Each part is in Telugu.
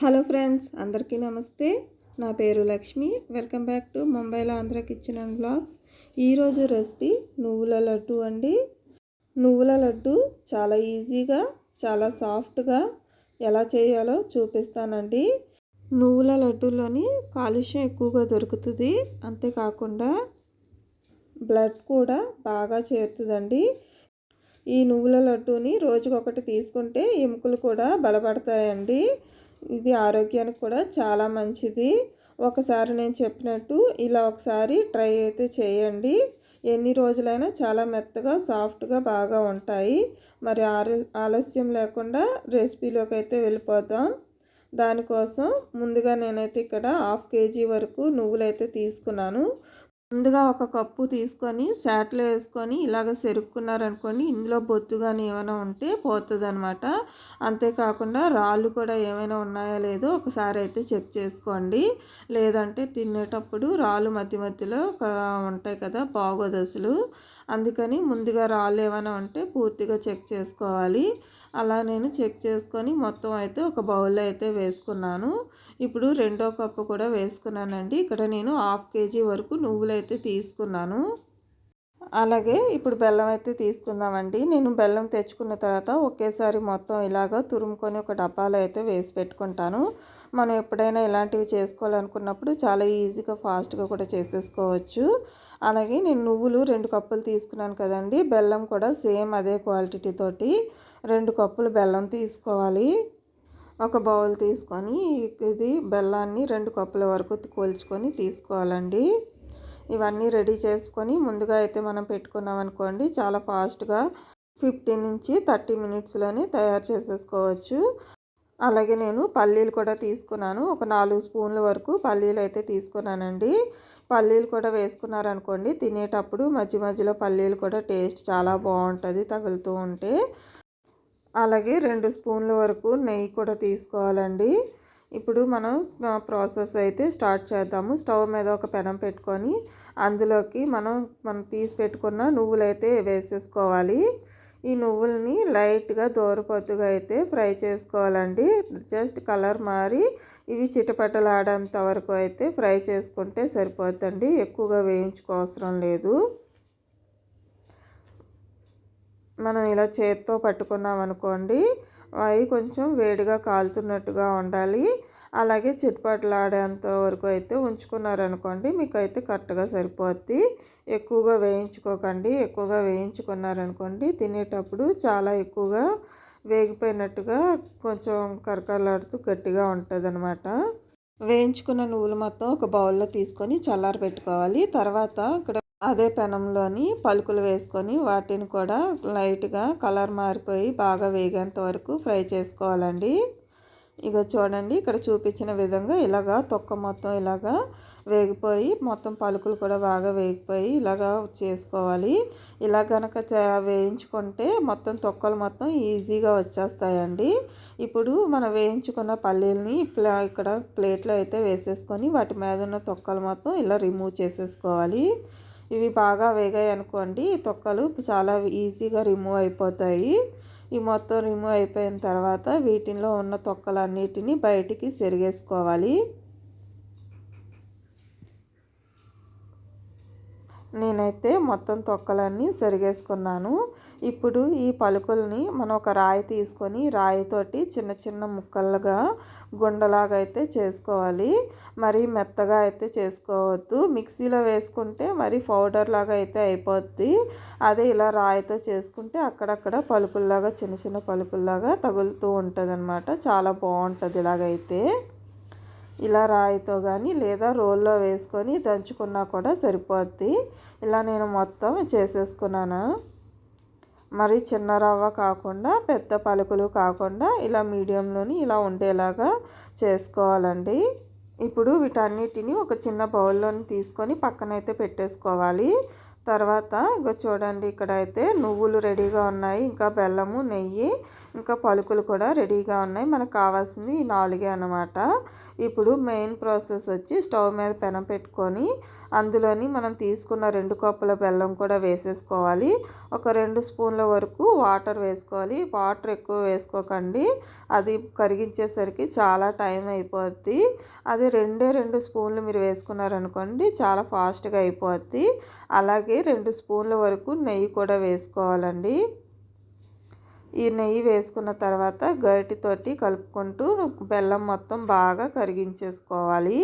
హలో ఫ్రెండ్స్ అందరికీ నమస్తే. నా పేరు లక్ష్మి. వెల్కమ్ బ్యాక్ టు ముంబైలో ఆంధ్ర కిచెన్ అండ్ బ్లాగ్స్ ఈరోజు రెసిపీ నువ్వుల లడ్డు అండి. నువ్వుల లడ్డు చాలా ఈజీగా చాలా సాఫ్ట్గా ఎలా చేయాలో చూపిస్తానండి. నువ్వుల లడ్డులోని కాలుష్యం ఎక్కువగా దొరుకుతుంది. అంతేకాకుండా బ్లడ్ కూడా బాగా చేరుతుందండి. ఈ నువ్వుల లడ్డూని రోజుకొకటి తీసుకుంటే ఎముకలు కూడా బలపడతాయండి. ఇది ఆరోగ్యానికి కూడా చాలా మంచిది. ఒకసారి నేను చెప్పినట్టు ఇలా ఒకసారి ట్రై అయితే చేయండి. ఎన్ని రోజులైనా చాలా మెత్తగా సాఫ్ట్గా బాగా ఉంటాయి. మరి ఆలస్యం లేకుండా రెసిపీలోకి అయితే వెళ్ళిపోతాం దానికోసం ముందుగా నేనైతే ఇక్కడ హాఫ్ కేజీ వరకు నువ్వులైతే తీసుకున్నాను. ముందుగా ఒక కప్పు తీసుకొని శాట్లో వేసుకొని ఇలాగ సెరుక్కున్నారనుకోండి ఇందులో బొత్తు కానీ ఏమైనా ఉంటే పోతుంది అనమాట అంతేకాకుండా రాళ్ళు కూడా ఏమైనా ఉన్నాయో లేదో ఒకసారి అయితే చెక్ చేసుకోండి. లేదంటే తినేటప్పుడు రాళ్ళు మధ్య మధ్యలో ఉంటాయి కదా బాగోదు అసలు అందుకని ముందుగా రాళ్ళు ఏమైనా ఉంటే పూర్తిగా చెక్ చేసుకోవాలి. అలా నేను చెక్ చేసుకొని మొత్తం అయితే ఒక బౌల్లో అయితే వేసుకున్నాను. ఇప్పుడు రెండో కప్పు కూడా వేసుకున్నానండి. ఇక్కడ నేను హాఫ్ కేజీ వరకు నువ్వులు అయితే తీసుకున్నాను. అలాగే ఇప్పుడు బెల్లం అయితే తీసుకుందామండి. నేను బెల్లం తెచ్చుకున్న తర్వాత ఒకేసారి మొత్తం ఇలాగ తురుముకొని ఒక డబ్బాలో అయితే వేసి పెట్టుకుంటాను. మనం ఎప్పుడైనా ఇలాంటివి చేసుకోవాలనుకున్నప్పుడు చాలా ఈజీగా ఫాస్ట్గా కూడా చేసేసుకోవచ్చు. అలాగే నేను నువ్వులు రెండు కప్పులు తీసుకున్నాను కదండి. బెల్లం కూడా సేమ్ అదే క్వాలిటీ తోటి రెండు కప్పులు బెల్లం తీసుకోవాలి. ఒక బౌల్ తీసుకొని ఇది బెల్లాన్ని రెండు కప్పుల వరకు కోల్చుకొని తీసుకోవాలండి. ఇవన్నీ రెడీ చేసుకొని ముందుగా అయితే మనం పెట్టుకున్నాం అనుకోండి చాలా ఫాస్ట్గా ఫిఫ్టీన్ నుంచి థర్టీ మినిట్స్లోనే తయారు చేసేసుకోవచ్చు. అలాగే నేను పల్లీలు కూడా తీసుకున్నాను. ఒక నాలుగు స్పూన్ల వరకు పల్లీలు అయితే తీసుకున్నానండి. పల్లీలు కూడా వేసుకున్నారనుకోండి తినేటప్పుడు మధ్య మధ్యలో పల్లీలు కూడా టేస్ట్ చాలా బాగుంటుంది తగులుతూ ఉంటే. అలాగే రెండు స్పూన్ల వరకు నెయ్యి కూడా తీసుకోవాలండి. ఇప్పుడు మనం ప్రాసెస్ అయితే స్టార్ట్ చేద్దాము. స్టవ్ మీద ఒక పెనం పెట్టుకొని అందులోకి మనం మనం తీసి పెట్టుకున్న నువ్వులు అయితే వేసేసుకోవాలి. ఈ నువ్వుల్ని లైట్గా దూరపొద్దుగా అయితే ఫ్రై చేసుకోవాలండి. జస్ట్ కలర్ మారి ఇవి చిటపటలాడేంత వరకు అయితే ఫ్రై చేసుకుంటే సరిపోద్దండి. ఎక్కువగా వేయించుకోవసరం లేదు. మనం ఇలా చేత్తో పట్టుకున్నాం అనుకోండి అవి కొంచెం వేడిగా కాలుతున్నట్టుగా ఉండాలి. అలాగే చిట్పట్లాడేంత వరకు అయితే ఉంచుకున్నారనుకోండి మీకు అయితే కరెక్ట్గా సరిపోద్ది. ఎక్కువగా వేయించుకోకండి. ఎక్కువగా వేయించుకున్నారనుకోండి తినేటప్పుడు చాలా ఎక్కువగా వేగిపోయినట్టుగా కొంచెం కరకరలాడుతూ గట్టిగా ఉంటుంది అనమాట వేయించుకున్న నువ్వులు మొత్తం ఒక బౌల్లో తీసుకొని చల్లారి పెట్టుకోవాలి తర్వాత ఇక్కడ అదే పెనంలోని పలుకులు వేసుకొని వాటిని కూడా లైట్గా కలర్ మారిపోయి బాగా వేగేంత వరకు ఫ్రై చేసుకోవాలండి. ఇక చూడండి ఇక్కడ చూపించిన విధంగా ఇలాగా తొక్క మొత్తం ఇలాగా వేగిపోయి మొత్తం పలుకులు కూడా బాగా వేగిపోయి ఇలాగా చేసుకోవాలి. ఇలా కనుక వేయించుకుంటే మొత్తం తొక్కలు మొత్తం ఈజీగా వచ్చేస్తాయండి. ఇప్పుడు మనం వేయించుకున్న పల్లీలని ఇక్కడ ప్లేట్లో అయితే వేసేసుకొని వాటి మీద ఉన్న తొక్కలు మొత్తం ఇలా రిమూవ్ చేసేసుకోవాలి. ఇవి బాగా వేగాయి అనుకోండి తొక్కలు చాలా ఈజీగా రిమూవ్ అయిపోతాయి. ఈ మొత్తం రిమూవ్ అయిపోయిన తర్వాత వీటిలో ఉన్న తొక్కలన్నిటిని బయటికి సెరిగేసుకోవాలి. నేనైతే మొత్తం తొక్కలన్నీ సరిగేసుకున్నాను. ఇప్పుడు ఈ పలుకుల్ని మనం ఒక రాయి తీసుకొని రాయితోటి చిన్న చిన్న ముక్కలుగా గుండలాగా అయితే చేసుకోవాలి. మరి మెత్తగా అయితే చేసుకోవద్దు. మిక్సీలో వేసుకుంటే మరి పౌడర్ లాగా అయితే అయిపోద్ది. అదే ఇలా రాయితో చేసుకుంటే అక్కడక్కడ పలుకుల్లాగా చిన్న చిన్న పలుకుల్లాగా తగులుతూ ఉంటుంది చాలా బాగుంటుంది ఇలాగైతే. ఇలా రాయితో కానీ లేదా రోల్లో వేసుకొని దంచుకున్నా కూడా సరిపోద్ది. ఇలా నేను మొత్తం చేసేసుకున్నాను. మరి చిన్న రవ్వ కాకుండా పెద్ద పలుకులు కాకుండా ఇలా మీడియంలోని ఇలా ఉండేలాగా చేసుకోవాలండి. ఇప్పుడు వీటన్నిటిని ఒక చిన్న బౌల్లోని తీసుకొని పక్కనైతే పెట్టేసుకోవాలి. తర్వాత ఇక చూడండి ఇక్కడ అయితే నువ్వులు రెడీగా ఉన్నాయి ఇంకా బెల్లము నెయ్యి ఇంకా పలుకులు కూడా రెడీగా ఉన్నాయి. మనకు కావాల్సింది ఈ నాలుగే అనమాట ఇప్పుడు మెయిన్ ప్రాసెస్ వచ్చి స్టవ్ మీద పెనం పెట్టుకొని అందులోని మనం తీసుకున్న రెండు కప్పుల బెల్లం కూడా వేసేసుకోవాలి. ఒక రెండు స్పూన్ల వరకు వాటర్ వేసుకోవాలి. వాటర్ ఎక్కువ వేసుకోకండి. అది కరిగించేసరికి చాలా టైం అయిపోద్ది. అది రెండే రెండు స్పూన్లు మీరు వేసుకున్నారనుకోండి చాలా ఫాస్ట్గా అయిపోద్ది. అలాగే రెండు స్పూన్ల వరకు నెయ్యి కూడా వేసుకోవాలండి. ఈ నెయ్యి వేసుకున్న తర్వాత గరిటితోటి కలుపుకుంటూ బెల్లం మొత్తం బాగా కరిగించేసుకోవాలి.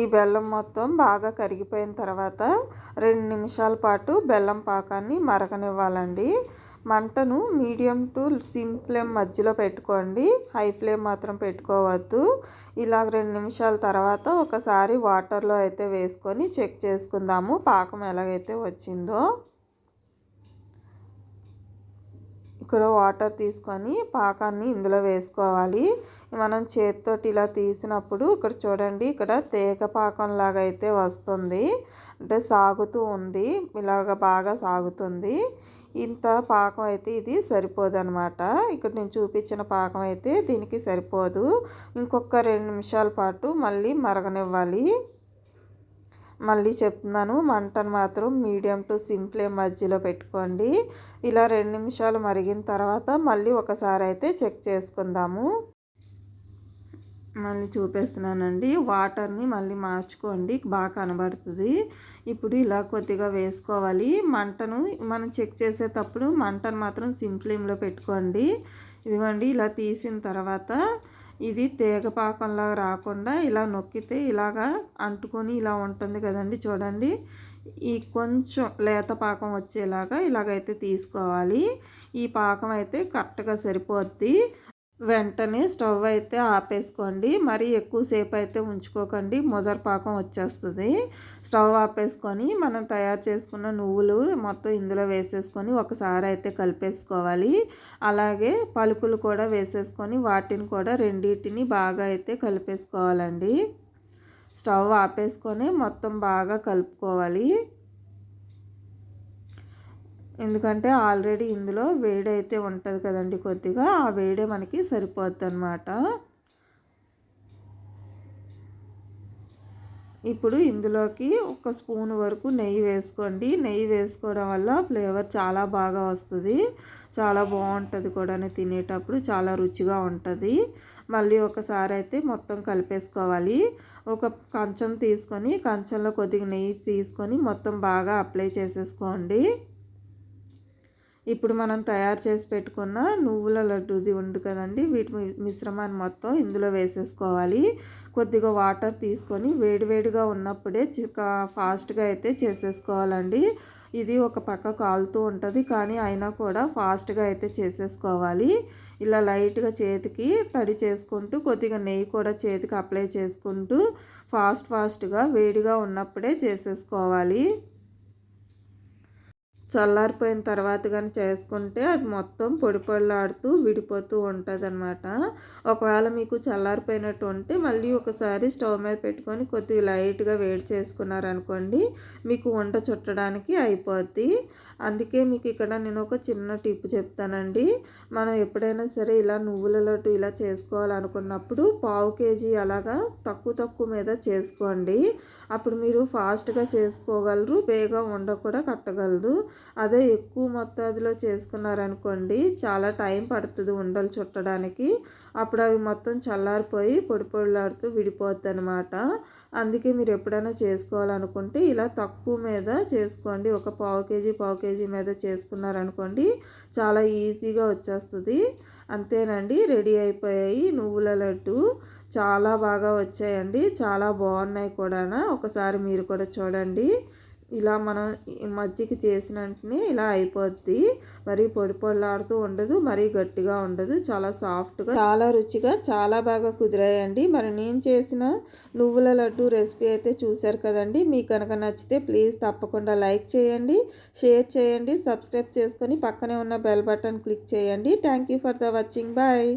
ఈ బెల్లం మొత్తం బాగా కరిగిపోయిన తర్వాత రెండు నిమిషాల పాటు బెల్లం పాకాన్ని మరగనివ్వాలండి. మంటను మీడియం టు సిమ్ ఫ్లేమ్ మధ్యలో పెట్టుకోండి. హై ఫ్లేమ్ మాత్రం పెట్టుకోవద్దు. ఇలా రెండు నిమిషాల తర్వాత ఒకసారి వాటర్లో అయితే వేసుకొని చెక్ చేసుకుందాము పాకం ఎలాగైతే వచ్చిందో. ఇక్కడ వాటర్ తీసుకొని పాకాన్ని ఇందులో వేసుకోవాలి. మనం చేతితోటి ఇలా తీసినప్పుడు ఇక్కడ చూడండి ఇక్కడ తేగ పాకం లాగా అయితే వస్తుంది. అంటే సాగుతూ ఉంది. ఇలాగ బాగా సాగుతుంది. ఇంత పాకం అయితే ఇది సరిపోదు అనమాట ఇక్కడ నేను చూపించిన పాకం అయితే దీనికి సరిపోదు. ఇంకొక రెండు నిమిషాల పాటు మళ్ళీ మరగనివ్వాలి. మళ్ళీ చెప్తున్నాను మంటను మాత్రం మీడియం టు సిమ్ ఫ్లేమ్ మధ్యలో పెట్టుకోండి. ఇలా రెండు నిమిషాలు మరిగిన తర్వాత మళ్ళీ ఒకసారి అయితే చెక్ చేసుకుందాము. మళ్ళీ చూపిస్తున్నానండి. వాటర్ని మళ్ళీ మార్చుకోండి. బాగా కనబడుతుంది. ఇప్పుడు ఇలా కొద్దిగా వేసుకోవాలి. మంటను మనం చెక్ చేసేటప్పుడు మంటను మాత్రం సింప్లింలో పెట్టుకోండి. ఇదిగోండి ఇలా తీసిన తర్వాత ఇది తీగపాకంలా రాకుండా ఇలా నొక్కితే ఇలాగా అంటుకొని ఇలా ఉంటుంది కదండి చూడండి. ఈ కొంచెం లేత పాకం వచ్చేలాగా ఇలాగైతే తీసుకోవాలి. ఈ పాకం అయితే కరెక్ట్గా సరిపోద్ది. వెంటనే స్టవ్ అయితే ఆపేసుకోండి. మరీ ఎక్కువసేపు అయితే ఉంచుకోకండి. మొదటి పాకం వచ్చేస్తుంది. స్టవ్ ఆపేసుకొని మనం తయారు చేసుకున్న నువ్వులు మొత్తం ఇందులో వేసేసుకొని ఒకసారి అయితే కలిపేసుకోవాలి. అలాగే పలుకులు కూడా వేసేసుకొని వాటిని కూడా రెండింటిని బాగా అయితే కలిపేసుకోవాలండి. స్టవ్ ఆపేసుకొని మొత్తం బాగా కలుపుకోవాలి. ఎందుకంటే ఆల్రెడీ ఇందులో వేడి అయితే ఉంటుంది కదండి కొద్దిగా ఆ వేడే మనకి సరిపోద్ది అనమాట ఇప్పుడు ఇందులోకి ఒక స్పూన్ వరకు నెయ్యి వేసుకోండి. నెయ్యి వేసుకోవడం వల్ల ఫ్లేవర్ చాలా బాగా వస్తుంది. చాలా బాగుంటుంది కూడా తినేటప్పుడు చాలా రుచిగా ఉంటుంది. మళ్ళీ ఒకసారి అయితే మొత్తం కలిపేసుకోవాలి. ఒక కంచం తీసుకొని కంచంలో కొద్దిగా నెయ్యి తీసుకొని మొత్తం బాగా అప్లై చేసేసుకోండి. ఇప్పుడు మనం తయారు చేసి పెట్టుకున్న నువ్వుల లడ్డూది ఉంది కదండి వీటి మిశ్రమాన్ని మొత్తం ఇందులో వేసేసుకోవాలి. కొద్దిగా వాటర్ తీసుకొని వేడివేడిగా ఉన్నప్పుడే ఫాస్ట్గా అయితే చేసేసుకోవాలండి. ఇది ఒక పక్క కాలుతూ ఉంటుంది కానీ అయినా కూడా ఫాస్ట్గా అయితే చేసేసుకోవాలి. ఇలా లైట్గా చేతికి తడి చేసుకుంటూ కొద్దిగా నెయ్యి కూడా చేతికి అప్లై చేసుకుంటూ ఫాస్ట్ ఫాస్ట్గా వేడిగా ఉన్నప్పుడే చేసేసుకోవాలి. చల్లారిపోయిన తర్వాత కానీ చేసుకుంటే అది మొత్తం పొడి పొడిలాడుతూ విడిపోతూ ఉంటుంది అనమాట ఒకవేళ మీకు చల్లారిపోయినట్టు ఉంటే మళ్ళీ ఒకసారి స్టవ్ మీద పెట్టుకొని కొద్దిగా లైట్గా వేడి చేసుకున్నారనుకోండి మీకు వంట చుట్టడానికి అయిపోద్ది. అందుకే మీకు ఇక్కడ నేను ఒక చిన్న టిప్ చెప్తానండి. మనం ఎప్పుడైనా సరే ఇలా నువ్వుల లడ్డు ఇలా చేసుకోవాలనుకున్నప్పుడు పావు కేజీ అలాగా తక్కువ తక్కువ మీద చేసుకోండి. అప్పుడు మీరు ఫాస్ట్గా చేసుకోగలరు బేగా వండ కూడా కట్టగలదు. అదే ఎక్కువ మొత్తాదులో చేసుకున్నారనుకోండి చాలా టైం పడుతుంది ఉండలు చుట్టడానికి. అప్పుడు అవి మొత్తం చల్లారిపోయి పొడి పొడిలాడుతూ విడిపోద్ది అనమాట అందుకే మీరు ఎప్పుడైనా చేసుకోవాలనుకుంటే ఇలా తక్కువ మీద చేసుకోండి. ఒక పావు కేజీ పావు కేజీ మీద చేసుకున్నారనుకోండి చాలా ఈజీగా వచ్చేస్తుంది. అంతేనండి రెడీ అయిపోయాయి నువ్వుల లడ్డు. చాలా బాగా వచ్చాయండి చాలా బాగున్నాయి కూడా ఒకసారి మీరు కూడా చూడండి. ఇలా మనం మజ్జిగ చేసిన వెంటనే ఇలా అయిపోద్ది. మరి పొడి పొడిలాడుతూ ఉండదు మరీ గట్టిగా ఉండదు చాలా సాఫ్ట్గా చాలా రుచిగా చాలా బాగా కుదిరాయండి. మరి నేను చేసిన నువ్వుల లడ్డు రెసిపీ అయితే చూశారు కదండి. మీకు కనుక నచ్చితే ప్లీజ్ తప్పకుండా లైక్ చేయండి షేర్ చేయండి సబ్స్క్రైబ్ చేసుకొని పక్కనే ఉన్న బెల్ బటన్ క్లిక్ చేయండి. Thank for the watching. Bye.